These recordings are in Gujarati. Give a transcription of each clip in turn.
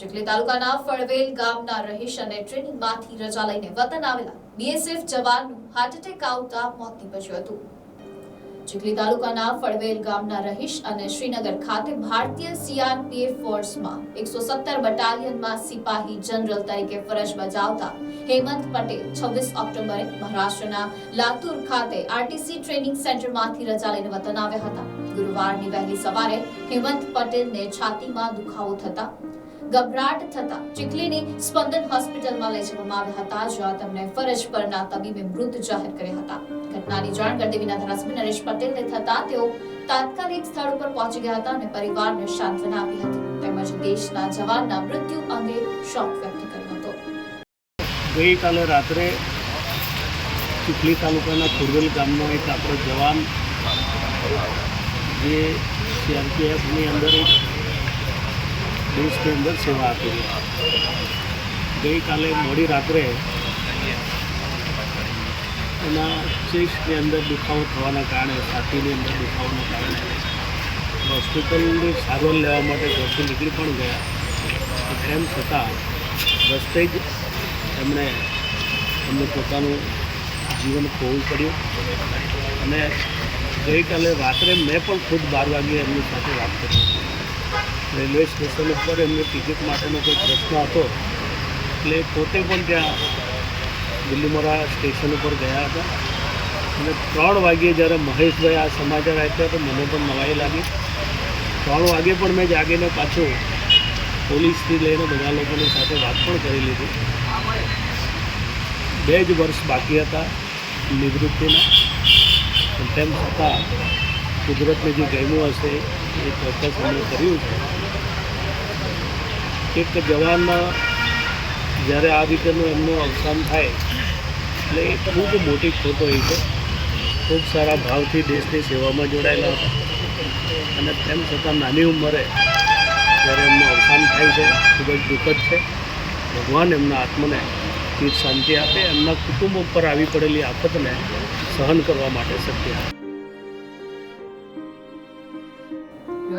ચીખલી તાલુકાના ફળવેલ ગામના રહીશ અને ટ્રેનિંગમાંથી રજા લઈને વતન આવેલા બીએસએફ જવાનનું હાર્ટ એટેક આવતા મોત નીપજ્યું હતું. ચીખલી તાલુકાના ફળવેલ ગામના રહીશ અને શ્રીનગર ખાતે ભારતીય સીઆરપીએફ ફોર્સમાં એકસો સત્તર બટાલિયનમાં સિપાહી જનરલ તરીકે ફરજ બજાવતા હેમંત પટેલ છવ્વીસ ઓક્ટોબરે મહારાષ્ટ્રના લાતુર ખાતે આરટીસી ટ્રેનિંગ સેન્ટરમાંથી રજા લઈને વતન આવ્યા હતા. ગુરુવારની વહેલી સવારે હેમંત પટેલને છાતીમાં દુખાવો થતા ગભરાટ થતા ચીખલીની સ્પંદન હોસ્પિટલમાં લઈ જવામાં આવ્યા હતા. જ્યાં તેમને ફરજ પરના તબીબે મૃત જાહેર કર્યા હતા. ઘટનાની જાણ કરદેવીના ધારાસભ્ય નરેશ પટેલને થતા તેઓ તાત્કાલિક સ્થળ ઉપર પહોંચી ગયા હતા અને પરિવારને સાંત્વના આપી હતી. તેમજ દેશના જવાનના મૃત્યુ અંગે શોક વ્યક્ત કર્યો હતો. ગઈકાલે રાત્રે ચીખલી તાલુકાના ખુરવેલ ગામનો એક આપણો જવાન જે સીઆરપીએફની અંદર એક દેશની અંદર સેવા આપી રહ્યો ગઈકાલે મોડી રાત્રે એના ચેસ્ટની અંદર દુખાવો થવાના કારણે, છાતીની અંદર દુખાવાના કારણે હોસ્પિટલની સારવાર લેવા માટે ઘરથી નીકળી પણ ગયા. તેમ છતાં રસ્તે જ એમણે એમને પોતાનું જીવન ખોવું પડ્યું. અને ગઈકાલે રાત્રે મેં પણ ખુદ બાર વાગે એમની સાથે વાત કરી. રેલવે સ્ટેશન ઉપર એમને ટિકિટ માટેનો કોઈ પ્રશ્ન હતો, એટલે પોતે પણ ત્યાં દિલ્હીમોરા સ્ટેશન ઉપર ગયા હતા. અને ત્રણ વાગ્યે જ્યારે મહેશભાઈ આ સમાચાર આપ્યા તો મને પણ નવાઈ લાગી. ત્રણ વાગે પણ મેં જાગીને પાછું પોલીસથી લઈને બધા લોકોની સાથે વાત પણ કરી લીધી. બે જ વર્ષ બાકી હતા નિવૃત્તિના. તેમ છતાં કુદરતને જે ગમ્યું હશે એ ચોક્કસ અમે કર્યું છે. એક જવાન જ્યારે આ રીતેનું એમનું અવસાન થાય, એટલે એ ખૂબ મોટી ખોટ હોય છે. ખૂબ સારા ભાવથી દેશની સેવામાં જોડાયેલા હતા. અને તેમ છતાં નાની ઉંમરે જ્યારે એમનું અવસાન થાય છે, ખૂબ જ દુઃખદ છે. ભગવાન એમના આત્મને ચિત્ત શાંતિ આપે, એમના કુટુંબ ઉપર આવી પડેલી આફતને સહન કરવા માટે શક્ય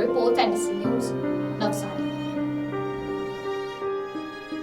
રિપોર્ટ એનડીસી ન્યૂઝ